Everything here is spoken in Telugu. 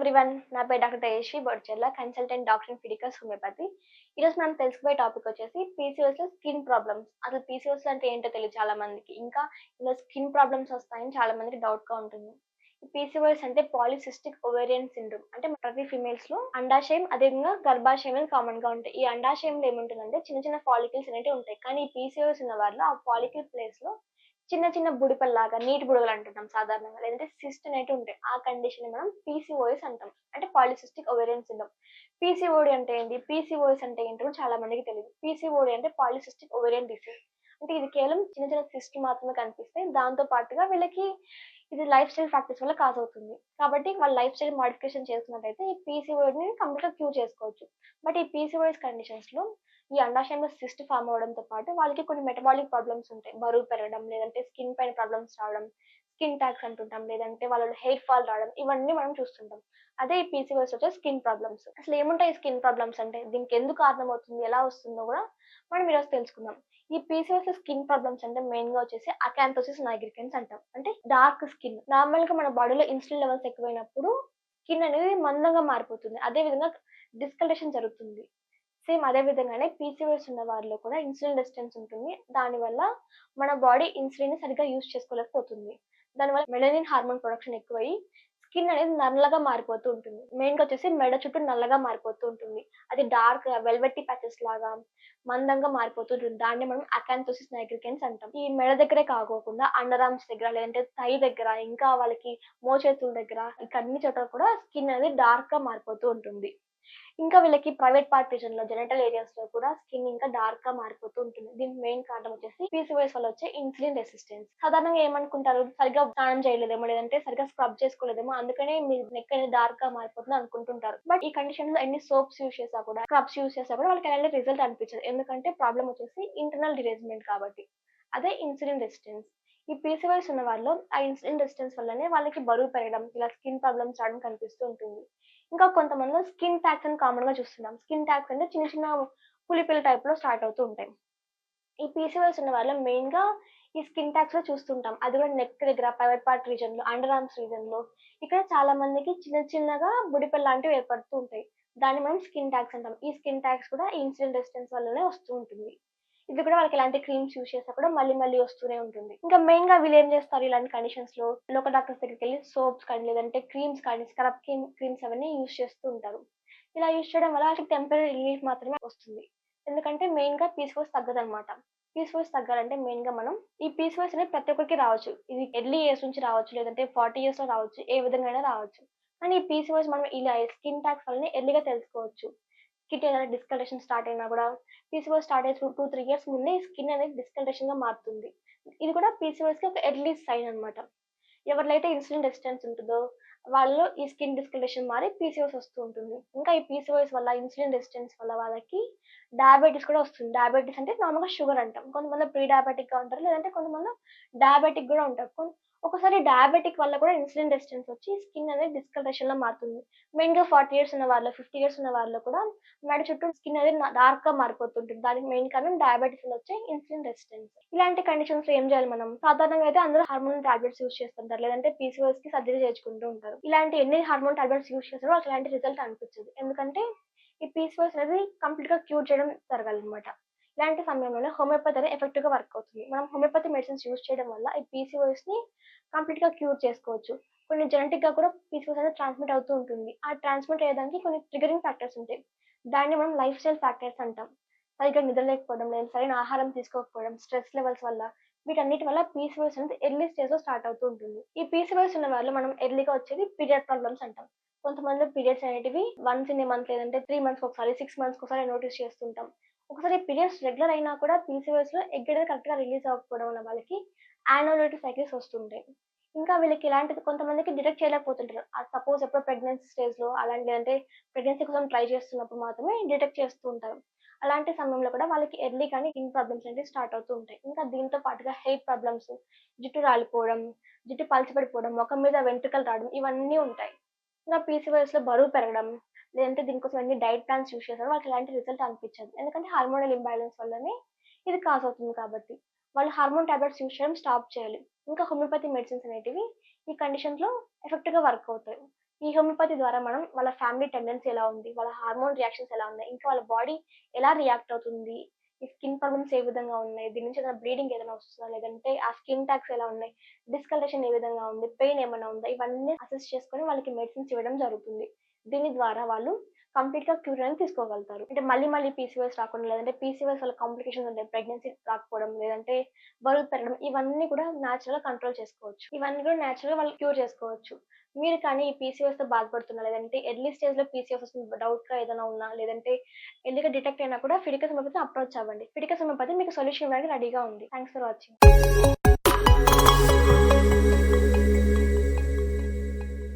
ఎవ్రీవన్ నా పేరు doctor Tejaswi Bodcherla consultant doctor in ఫిడికల్స్ homeopathy ఈరోజు మనం తెలుసుకునే టాపిక్ వచ్చేసి పీసీఓఎస్లో స్కిన్ ప్రాబ్లమ్స్ అసలు పీసీఓఎస్ అంటే ఏంటో తెలియదు చాలా మందికి ఇంకా ఇందులో స్కిన్ ప్రాబ్లమ్స్ వస్తాయని చాలా మందికి డౌట్గా ఉంటుంది. ఈ పీసీఓఎస్ అంటే పాలిసిస్టిక్ ఓవేరియన్ సిండ్రోమ్ అంటే ప్రతి ఫిమేల్స్లో అండాశయం అదేవిధంగా గర్భాశయం కామన్గా ఉంటాయి. ఈ అండాశయంలో ఏముంటుందంటే చిన్న చిన్న ఫాలికల్స్ అనేవి ఉంటాయి. కానీ ఈ పీసీఓఎస్ ఉన్న వారిలో ఆ ఫాలికల్ ప్లేస్లో చిన్న చిన్న బుడిపల్లాగా నీటి బుడగలు అంటున్నాం సాధారణంగా. లేదంటే సిస్ట్ అనేవి ఉంటాయి ఆ కండిషన్ మనం పీసీఓఎస్ అంటాం. అంటే పాలిసిస్టిక్ ఒవేరియన్ సిండ్రోమ్ పీసీఓడి అంటే ఏంటి? పీసీఓఎస్ అంటే ఏంటో కూడా చాలా మందికి తెలియదు. పీసీఓడి అంటే పాలిసిస్టిక్ ఒవేరియన్ డిసీజ్ అంటే ఇది కేవలం చిన్న చిన్న సిస్ట్ మాత్రమే కనిపిస్తాయి దాంతో పాటుగా వీళ్ళకి ఇది లైఫ్ స్టైల్ ప్రాక్టీస్ వల్ల కాజ్ అవుతుంది. కాబట్టి వాళ్ళ లైఫ్ స్టైల్ మాడిఫికేషన్ చేసుకున్నట్టయితే ఈ పీసీఓడిని కంప్లీట్గా క్యూర్ చేసుకోవచ్చు. బట్ ఈ పీసీఓఎస్ కండిషన్స్లో ఈ అండాశయంలో సిస్ట్ ఫామ్ అవడంతో పాటు వాళ్ళకి కొన్ని మెటబాలిక్ ప్రాబ్లమ్స్ ఉంటాయి. బరువు పెరగడం లేదంటే స్కిన్ పైన ప్రాబ్లమ్స్ రావడం స్కిన్ ట్యాక్స్ అంటుంటాం లేదంటే వాళ్ళలో హెయిర్ ఫాల్ రావడం ఇవన్నీ మనం చూస్తుంటాం. అదే ఈ పీసీఓఎస్ వచ్చే స్కిన్ ప్రాబ్లమ్స్ అసలు ఏముంటాయి స్కిన్ ప్రాబ్లమ్స్ అంటే? దీనికి ఎందుకు కారణం అవుతుంది ఎలా వస్తుందో కూడా మనం ఈరోజు తెలుసుకుందాం. ఈ పీసీఓఎస్ స్కిన్ ప్రాబ్లమ్స్ అంటే మెయిన్గా వచ్చేసి అకాంతోసిస్ నైగ్రికెన్స్ అంటాం. అంటే డార్క్ స్కిన్ నార్మల్గా మన బాడీలో ఇన్సులిన్ లెవెల్స్ ఎక్కువైనప్పుడు స్కిన్ అనేది మందంగా మారిపోతుంది. అదే విధంగా డిస్కలరేషన్ జరుగుతుంది. సేమ్ అదే విధంగానే పీసీఓఎస్ ఉన్న వారిలో కూడా ఇన్సులిన్ రెసిస్టెన్స్ ఉంటుంది. దానివల్ల మన బాడీ ఇన్సులిన్ సరిగ్గా యూజ్ చేసుకోలేకపోతుంది. దానివల్ల మెలనిన్ హార్మోన్ ప్రొడక్షన్ ఎక్కువై స్కిన్ అనేది నల్లగా మారిపోతూ ఉంటుంది. మెయిన్గా వచ్చేసి మెడ చుట్టూ నల్లగా మారిపోతూ ఉంటుంది. అది డార్క్ వెల్వెట్టి ప్యాచెస్ లాగా మందంగా మారిపోతూ ఉంటుంది. దాన్ని మనం అకాంతోసిస్ నైగ్రికెన్స్ అంటాం. ఈ మెడ దగ్గరే కాకోకుండా అండర్ ఆర్మ్స్ దగ్గర లేదంటే థై దగ్గర ఇంకా వాళ్ళకి మోచేతుల దగ్గర ఇక అన్ని చోట్ల కూడా స్కిన్ అనేది డార్క్గా మారిపోతూ ఉంటుంది. ఇంకా వీళ్ళకి ప్రైవేట్ పార్ట్ రీజన్లో జెనటల్ ఏరియాస్లో కూడా స్కిన్ ఇంకా డార్క్గా మారిపోతూ ఉంటుంది. దీనికి మెయిన్ కారణం వచ్చేసి పీసీఓఎస్ వల్ల వచ్చే ఇన్సులిన్ రెసిస్టెన్స్ సాధారణంగా ఏమనుకుంటారు? సరిగ్గా స్నానం చేయలేదేమో లేదంటే సరిగ్గా స్క్రబ్ చేసుకోలేదేమో అందుకనే మీ నెక్ అనేది డార్క్గా మారిపోతుంది అనుకుంటుంటారు. బట్ ఈ కండిషన్లో ఎన్ని సోప్స్ యూస్ చేసా కూడా స్క్రబ్స్ యూస్ చేసా కూడా వాళ్ళకి ఎలాంటి రిజల్ట్ అనిపించదు. ఎందుకంటే ప్రాబ్లం వచ్చేసి ఇంటర్నల్ డిరేజ్మెంట్ కాబట్టి. అదే ఇన్సులిన్ రెసిస్టెన్స్ ఈ పీసీవైస్ ఉన్న వాళ్ళు ఆ ఇన్సులిన్ రెసిస్టెన్స్ వల్లనే వాళ్ళకి బరువు పెరగడం ఇలా స్కిన్ ప్రాబ్లమ్స్ రావడం కనిపిస్తూ ఉంటుంది. ఇంకా కొంతమందిలో స్కిన్ ట్యాక్స్ అని కామన్గా చూస్తున్నాం. స్కిన్ ట్యాక్స్ అంటే చిన్న చిన్న పులిపిల్ల టైప్లో స్టార్ట్ అవుతూ ఉంటాయి. ఈ పీసీఓఎస్ ఉన్న వాళ్ళ మెయిన్గా ఈ స్కిన్ ట్యాక్స్లో చూస్తుంటాం. అది కూడా నెక్ దగ్గర ప్రైవేట్ పార్ట్ రీజన్లో అండర్ ఆర్మ్స్ రీజన్లో. ఇక్కడ చాలా మందికి చిన్న చిన్నగా బుడిపిల్ల లాంటివి ఏర్పడుతూ ఉంటాయి. దాన్ని మనం స్కిన్ ట్యాక్స్ అంటాం. ఈ స్కిన్ ట్యాక్స్ కూడా ఇన్సిడెంట్ డిస్టెన్స్ రెసిస్టెన్స్ వల్లనే వస్తూ ఉంటుంది. ఇది కూడా వాళ్ళకి ఇలాంటి క్రీమ్స్ యూస్ చేసినా కూడా మళ్ళీ మళ్ళీ వస్తూనే ఉంటుంది. ఇంకా మెయిన్గా వీళ్ళు ఏం చేస్తారు ఇలాంటి కండిషన్స్లో? లోకల్ డాక్టర్స్ దగ్గరికి వెళ్ళి సోప్స్ కానీ లేదంటే క్రీమ్స్ కానీ స్క్రబ్ క్రీమ్స్ అవన్నీ యూస్ చేస్తూ ఉంటారు. ఇలా యూస్ చేయడం వల్ల వాళ్ళకి టెంపరీ రిలీఫ్ మాత్రమే వస్తుంది. ఎందుకంటే మెయిన్గా పీస్ఫోర్స్ పీస్ పీస్ఫోర్స్ తగ్గాలంటే మెయిన్గా మనం ఈ పీస్ఫోర్స్ అనేది ప్రతి ఒక్కరికి రావచ్చు. ఇది ఎర్లీ ఇయర్స్ నుంచి రావచ్చు లేదంటే ఫార్టీ ఇయర్స్లో రావచ్చు ఏ విధంగా రావచ్చు. కానీ ఈ పీసీఓఎస్ మనం ఇలా స్కిన్ ట్యాక్స్ వల్ల ఎర్లీగా తెలుసుకోవచ్చు. స్కిన్ ఏదైనా డిస్కలరేషన్ స్టార్ట్ అయినా కూడా పీసీఓఎస్ స్టార్ట్ అయ్యి టూ త్రీ ఇయర్స్ ముందే స్కిన్ అనేది డిస్కలరేషన్గా మారుతుంది. ఇది కూడా పీసీఓఎస్కి ఒక ఎర్లీ సైన్ అనమాట ఎవరికైతే ఇన్సులిన్ రెసిస్టెన్స్ ఉంటుందో వాళ్ళు ఈ స్కిన్ డిస్కలరేషన్ మారి పీసీఓఎస్ వస్తూ ఉంటుంది. ఇంకా ఈ పీసీఓఎస్ వల్ల ఇన్సులిన్ రెసిస్టెన్స్ వల్ల వాళ్ళకి డయాబెటీస్ కూడా వస్తుంది. డయాబెటీస్ అంటే నార్మల్గా షుగర్ అంటాం. కొంతమంది ప్రీ డయాబెటిక్గా ఉంటారు లేదంటే కొంతమంది డయాబెటిక్ కూడా ఉంటారు. ఒకసారి డయాబెటిక్ వల్ల కూడా ఇన్సులిన్ రెసిస్టెన్స్ వచ్చి స్కిన్ అనేది డిస్కలరేషన్లో మారుతుంది. మెయిన్గా ఫార్టీ ఇయర్స్ ఉన్న వాళ్ళు ఫిఫ్టీ ఇయర్స్ ఉన్న వాళ్ళు కూడా మెడ చుట్టూ స్కిన్ అనేది డార్క్గా మారిపోతుంటుంది. దానికి మెయిన్ కారణం డయాబెటీస్లో వచ్చే ఇన్సులిన్ రెసిస్టెన్స్ ఇలాంటి కండిషన్స్లో ఏం చేయాలి మనం? సాధారణంగా అయితే అందరూ హార్మోన్ టాబ్లెట్స్ యూస్ చేస్తుంటారు. లేదంటే పీసీఓఎస్కి సర్జరీ చేసుకుంటూ ఉంటారు. ఇలాంటి ఎన్ని హార్మోన్ టాబ్లెట్స్ యూస్ చేస్తారో అట్లాంటి రిజల్ట్ అనిపించదు. ఎందుకంటే ఈ పీసీఓఎస్ అనేది కంప్లీట్గా క్యూర్ చేయడం జరగాలన్నమాట. ఇలాంటి సమయంలోనే హోమియోపతి అనేది ఎఫెక్టివ్గా వర్క్ అవుతుంది. మనం హోమియోపతి మెడిసిన్స్ యూజ్ చేయడం వల్ల ఈ పీసీఓఎస్ని ని కంప్లీట్గా క్యూర్ చేసుకోవచ్చు. కొన్ని జెనెటిక్గా కూడా పీసీఓఎస్ అనేది ట్రాన్స్మిట్ అవుతూ ఉంటుంది. ఆ ట్రాన్స్మిట్ అయ్యేదానికి కొన్ని ట్రిగరింగ్ ఫ్యాక్టర్స్ ఉంటాయి. దాన్ని మనం లైఫ్ స్టైల్ ఫ్యాక్టర్స్ అంటాం. సరిగ్గా నిద్రలేకపోవడం లేదు సరైన ఆహారం తీసుకోకపోవడం స్ట్రెస్ లెవెల్స్ వల్ల వీటన్నిటి వల్ల పీసీఓఎస్ అనేది ఎర్లీ స్టేజ్లో స్టార్ట్ అవుతూ ఉంటుంది. ఈ పీసీఓఎస్ ఉన్న వాళ్ళు మనం ఎర్లీగా వచ్చేది పీరియడ్ ప్రాబ్లమ్స్ అంటాం. కొంతమంది పీరియడ్స్ అనేటివి వన్స్ ఇన్ ఏ మంత్ లేదంటే త్రీ మంత్స్ ఒకసారి సిక్స్ మంత్స్ ఒకసారి నోటీస్ చేస్తుంటాం. ఒకసారి పీరియడ్స్ రెగ్యులర్ అయినా కూడా పీసీఓఎస్లో ఎగ్ అనేది రిలీజ్ అవ్వకపోవడం వల్ల వాళ్ళకి యాన్యులేటరీ సైకిల్స్ వస్తుంటాయి. ఇంకా వీళ్ళకి ఇలాంటిది కొంతమందికి డిటెక్ట్ చేయలేకపోతుంటారు. సపోజ్ ఎప్పుడు ప్రెగ్నెన్సీ స్టేజ్లో అలాంటి లేదంటే ప్రెగ్నెన్సీ కోసం ట్రై చేస్తున్నప్పుడు మాత్రమే డిటెక్ట్ చేస్తూ ఉంటారు. అలాంటి సమయంలో కూడా వాళ్ళకి ఎర్లీ కానీ స్కిన్ ప్రాబ్లమ్స్ అనేవి స్టార్ట్ అవుతూ ఉంటాయి. ఇంకా దీంతో పాటుగా హెయిర్ ప్రాబ్లమ్స్ జుట్టు రాలిపోవడం జుట్టు పలిచిపడిపోవడం ముఖం మీద వెంట్రుకలు రావడం ఇవన్నీ ఉంటాయి. ఇంకా పీసీవైఎస్లో బరువు పెరగడం లేదంటే దీనికోసం అన్ని డైట్ ప్లాన్స్ యూస్ చేస్తారు. వాళ్ళకి ఎలాంటి రిజల్ట్ అనిపించదు. ఎందుకంటే హార్మోనల్ ఇంబ్యాలెన్స్ వల్లనే ఇది కాజ్ అవుతుంది కాబట్టి. వాళ్ళు హార్మోన్ టాబ్లెట్స్ యూస్ చేయడం స్టాప్ చేయాలి. ఇంకా హోమియోపతి మెడిసిన్స్ అనేటివి ఈ కండిషన్స్లో లో ఎఫెక్ట్గా వర్క్ అవుతాయి. ఈ హోమియోపతి ద్వారా మనం వాళ్ళ ఫ్యామిలీ టెండెన్సీ ఎలా ఉంది వాళ్ళ హార్మోన్ రియాక్షన్స్ ఎలా ఉన్నాయి ఇంకా వాళ్ళ బాడీ ఎలా రియాక్ట్ అవుతుంది ఈ స్కిన్ ప్రాబ్లమ్స్ ఏ విధంగా ఉన్నాయి దీని నుంచి ఏదైనా బ్లీడింగ్ ఏదైనా వస్తుందా లేదంటే ఆ స్కిన్ ట్యాక్స్ ఎలా ఉన్నాయి డిస్కలరేషన్ ఏ విధంగా ఉంది పెయిన్ ఏమైనా ఉందా ఇవన్నీ అసెస్ చేసుకొని వాళ్ళకి మెడిసిన్స్ ఇవ్వడం జరుగుతుంది. దీని ద్వారా వాళ్ళు కంప్లీట్గా క్యూర్ అని తీసుకోగలుగుతారు. అంటే మళ్ళీ మళ్ళీ పీసీఓఎస్ రాకుండా లేదంటే పీసీఓఎస్ వల్ల కాంప్లికేషన్స్ ఉంటాయి. ప్రెగ్నెన్సీ రాకపోవడం లేదంటే బరువు పెరగడం ఇవన్నీ కూడా న్యాచురల్గా కంట్రోల్ చేసుకోవచ్చు. ఇవన్నీ కూడా న్యాచురల్గా వాళ్ళు క్యూర్ చేసుకోవచ్చు. మీరు కానీ ఈ పీసీఓఎస్తో బాధపడుతున్నా లేదంటే ఎర్లీ స్టేజ్లో పీసీఓఎస్ వస్తుంది డౌట్గా ఏదైనా ఉన్నా లేదంటే ఎర్లీగా డిటెక్ట్ అయినా కూడా ఫిడికస్ హోమియోపతి అప్రోచ్ అవ్వండి. ఫిడికస్ హోమియోపతి మీకు సొల్యూషన్ ఇవ్వడానికి రెడీగా ఉంది. Thanks for watching